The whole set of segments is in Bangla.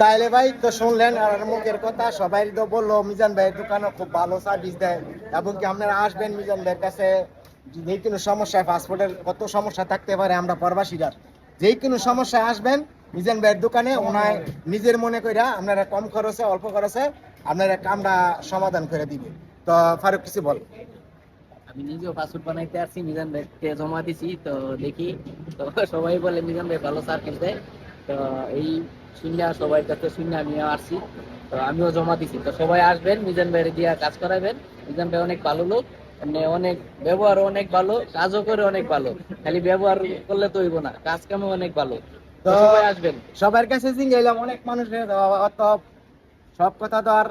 তাইলে ভাই তো শুনলেন আর মুখের কথা, সবাই তো বলল, মিজান ভাইয়ের দোকানে খুব ভালো সার্ভিস দেয়। এবং কি আপনারা আসবেন মিজান ভাইয়ের কাছে? যে কোনো সমস্যায় পাসপোর্টের কত সমস্যা থাকতে পারে আমরা প্রবাসীরা যে কোনো সমস্যায় আসবেন মিজান ভাইয়ের দোকানে ওনার নিজের মনে কইরা আপনারা কম খরচে, অল্প খরচে আপনারা কামটা সমাধান করে দিবে। তো ফারুক, কিছু বল। আমি নিজেও পাসপোর্ট বানাইতে আসছি, মিজান ভাইকে জমা দিছি, তো দেখি। তো সবাই বলে মিজান ভাই ভালো সার্ভিস দেয়। তো এই শুনিয়া সবাই কাছে শুনিয়া আমিও আসছি। তো আমিও জমা দিছি। তো সবাই আসবেন মিজান ভাইয়ের দিয়া কাজ করাবেন। মিজান ভাই অনেক ভালো লোক মানে অনেক ব্যবহার অনেক ভালো কাজও করে অনেক ভালো। খালি ব্যবহার করলে তো হইব না কাজ কামে অনেক ভালো। সবাই আসবেন। সবার কাছে জিঙ্গাইলাম অনেক মানুষের সব কথা তো আর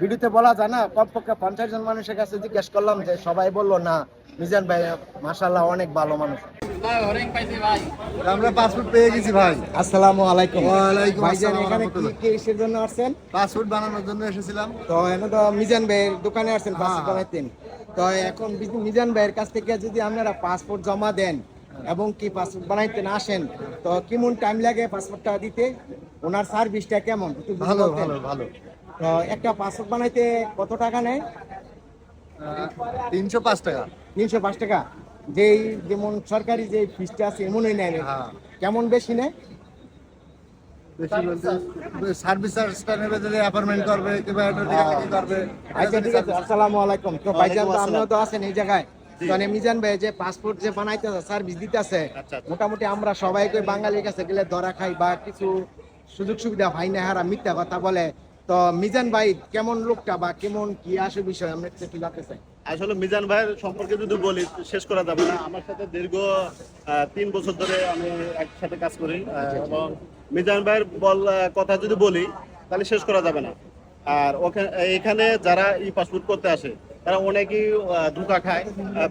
ভিডিওতে বলা যায় না। কমপক্ষে পঞ্চাশ জন মানুষের কাছে জিজ্ঞেস করলাম যে সবাই বলল না মিজান ভাই মাসাল্লাহ অনেক ভালো মানুষ। আমরা পাসপোর্ট পেয়ে গেছি ভাই। আসসালামু আলাইকুম। ওয়ালাইকুম আসসালাম এখানে কি কিসের জন্য আসছেন? পাসপোর্ট বানানোর জন্য এসেছিলাম। তো এখানে তো মিজান ভাইয়ের দোকানে আসছেন হ্যাঁ, পাসপোর্ট। বানাইতেন। তো এখন মিজান ভাইয়ের কাছ থেকে যদি আপনারা পাসপোর্ট জমা দেন এবং কি পাসপোর্ট বানাইতে না আসেন তো কেমন টাইম লাগে পাসপোর্টটা দিতে? ওনার সার্ভিসটা কেমন? একটু ভালো ভালো ভালো। তো একটা পাসপোর্ট বানাইতে কত টাকা নেয়? তিনশো পাঁচ টাকা। তিনশো পাঁচ টাকা। যেই যেমন সরকারি যে ফিসটা আছে এমনই নেয়। না। হ্যাঁ। কেমন বেশি নেয়? বেশি বলতে সার্ভিস চার্জটা নেবে যদি অ্যাপার্টমেন্ট করবে কিংবা করবে আচ্ছা ঠিক আছে আসসালামু আলাইকুম। তো ভাইজান তো আপনিও তো আছেন এই জায়গায়। মানে মিজান ভাই যে পাসপোর্ট যে সার্ভিস দিতেছে মোটামুটি আমরা সবাই কই বাঙালির কাছে গেলে ধরা খাই বা কিছু সুযোগ সুবিধা ভাই না হারা মিথ্যা কথা বলে। তো মিজান ভাই কেমন লোকটা বা কেমন কি আসে বিষয় আমরা একটু জানতে চাই। আসলে মিজান ভাইয়ের সম্পর্কে যদি বলি শেষ করা যাবে না। আমার সাথে দীর্ঘ তিন বছর ধরে আমি একসাথে কাজ করি এবং মিজান ভাইয়ের বল কথা যদি বলি তাহলে শেষ করা যাবে না। আর ওখানে এখানে যারা ই পাসপোর্ট করতে আসে তারা অনেকেই ধোঁকা খায়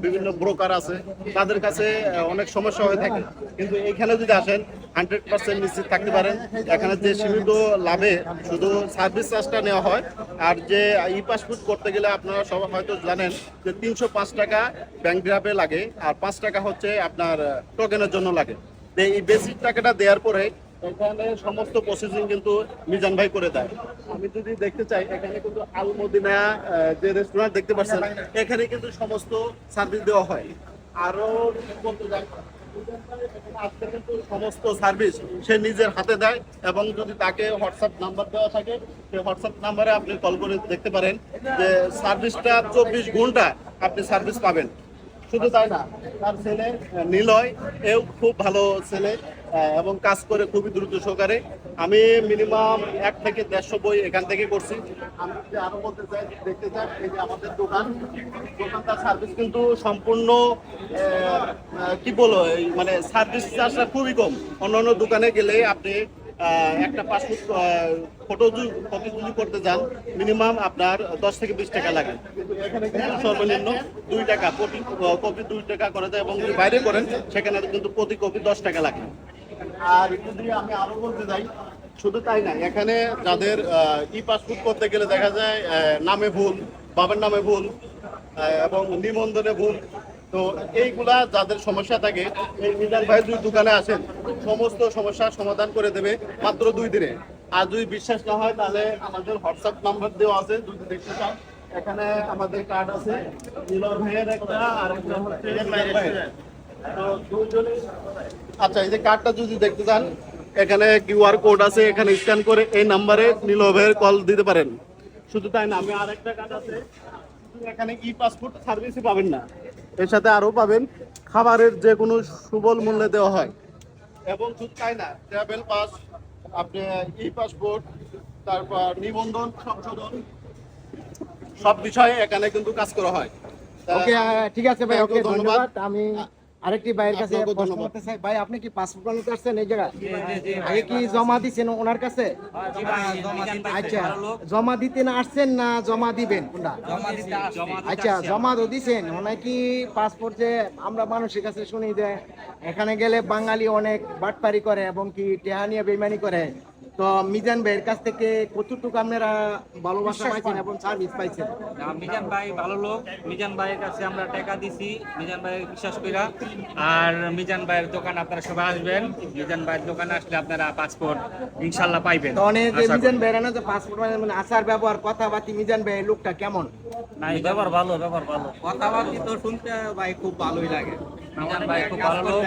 বিভিন্ন ব্রোকার আছে, তাদের কাছে অনেক সমস্যা হয়ে থাকে। কিন্তু এখানে যদি আসেন হান্ড্রেড পার্সেন্ট নিশ্চিত থাকতে পারেন, এখানে যে সীমিত লাভে শুধু সার্ভিস চার্জটা নেওয়া হয়, আর যে ই পাসপোর্ট করতে গেলে আপনারা সবাই হয়তো জানেন যে তিনশো পাঁচ টাকা ব্যাংক ড্রাফে লাগে, আর পাঁচ টাকা হচ্ছে আপনার টোকেনের জন্য লাগে। এই বেসিক টাকাটা দেওয়ার পরে এখানে সমস্ত প্রসেসিং কিন্তু মিজান ভাই করে দেয়। আমি যদি দেখতে চাই এখানে কিন্তু আলমদিনা আহ, যে রেস্টুরেন্ট দেখতে পাচ্ছেন এখানে কিন্তু সমস্ত সার্ভিস দেওয়া হয়। আরও সমস্ত সার্ভিস সে নিজের হাতে দেয় এবং যদি তাকে হোয়াটসঅ্যাপ নাম্বার দেওয়া থাকে সেই হোয়াটসঅ্যাপ নাম্বারে আপনি কল করে দেখতে পারেন যে সার্ভিসটা চব্বিশ ঘণ্টা আপনি সার্ভিস পাবেন। শুধু তাই না, তার ছেলে নিলয়, এও খুব ভালো ছেলে এবং কাজ করে খুবই দ্রুত সহকারে। আমি মিনিমাম এক থেকে দেড়শো বই এখান থেকে করছি আমি যদি আরও বলতে চাই, দেখতে চাই, এই যে আমাদের দোকান, দোকানটার সার্ভিস কিন্তু সম্পূর্ণ কি বলো এই মানে সার্ভিস চার্জটা খুবই কম। অন্যান্য দোকানে গেলে আপনি একটা পাসপোর্ট ফটো যদি করতে যান মিনিমাম আপনার দশ থেকে বিশ টাকা লাগে। সর্বনিম্ন দুই টাকা প্রতি কপি দুই টাকা করা যায় এবং যদি বাইরে করেন, সেখানে কিন্তু প্রতি কপি দশ টাকা লাগে। আর যদি আমি আরও বলতে যাই, শুধু তাই না, এখানে যাদের ই পাসপোর্ট করতে গেলে দেখা যায় নামে ভুল, বাবার নামে ভুল এবং নিবন্ধনে ভুল তো এইগুলা যাদের সমস্যা থাকে, এই মিজান ভাই দুই দোকানে আসেন, সমস্ত সমস্যার সমাধান করে দেবে মাত্র দুই দিনে। আর যদি বিশ্বাস না হয়, তাহলে আমাদের হোয়াটসঅ্যাপ নাম্বার দেওয়া আছে যদি দেখতে চান এখানে আমাদের কার্ড আছে নীলর ভাইয়ের একটা, আর একটা হচ্ছে আচ্ছা এই যে কার্ডটা যদি দেখতে চান, এখানে কিউআর কোড আছে, এখানে স্ক্যান করে এই নাম্বারে নীল ভাইয়ের কল দিতে পারেন। শুধু তাই না, আমি আরেকটা কার্ড আছে, এখানে ই পাসপোর্ট সার্ভিসই পাবেন না। এর সাথে আরও পাবেন খাবারের যে কোনো সুবল মূল্যে দেওয়া হয়। এবং শুধু তাই না ট্রাভেল পাস আপনি ই পাসপোর্ট তারপর নিবন্ধন সংশোধন সব বিষয়ে এখানে কিন্তু কাজ করা হয়। ওকে ঠিক আছে ভাই ওকে ধন্যবাদ। ধন্যবাদ। আমি আরেকটি ভাইয়ের কাছে প্রশ্ন করতে চাই। ভাই আপনি কি পাসপোর্ট বানাতে আসছেন এই জায়গায়? আগে কি জমা দিছেন ওনার কাছে? আচ্ছা জমা দিতে না আসছেন না জমা দিবেন? কোনটা? আচ্ছা জমা তো দিছেন। মানে কি পাসপোর্ট যে আমরা মানুষের কাছে শুনি যে এখানে গেলে বাঙালি অনেক বাটপারি করে এবং কি টেহা নিয়ে বেইমানি করে। তো মিজান ভাইয়ের কাছ থেকে কতটুকু আপনারা ভালোবাসা পাইছেন এবং সার্ভিস পাইছেন? মিজান ভাই ভালো লোক। মিজান ভাইয়ের কাছে আমরা টাকা দিছি। মিজান ভাই বিশ্বাস কইরা। আর মিজান ভাইয়ের দোকান আপনারা সবাই আসবেন। মিজান ভাইয়ের দোকানে আসলে আপনারা পাসপোর্ট ইনশাল্লাহ পাইবেন। তো অনেক। মিজান ভাইয়ের না যে পাসপোর্ট মানে আচার ব্যবহার কথাবার্তি মিজান ভাইয়ের লোকটা কেমন? না, ব্যবহার ভালো ব্যাপার ভালো। কথাবার্তা তো শুনতে ভাই খুব ভালোই লাগে। মিজান ভাই খুব ভালো লোক।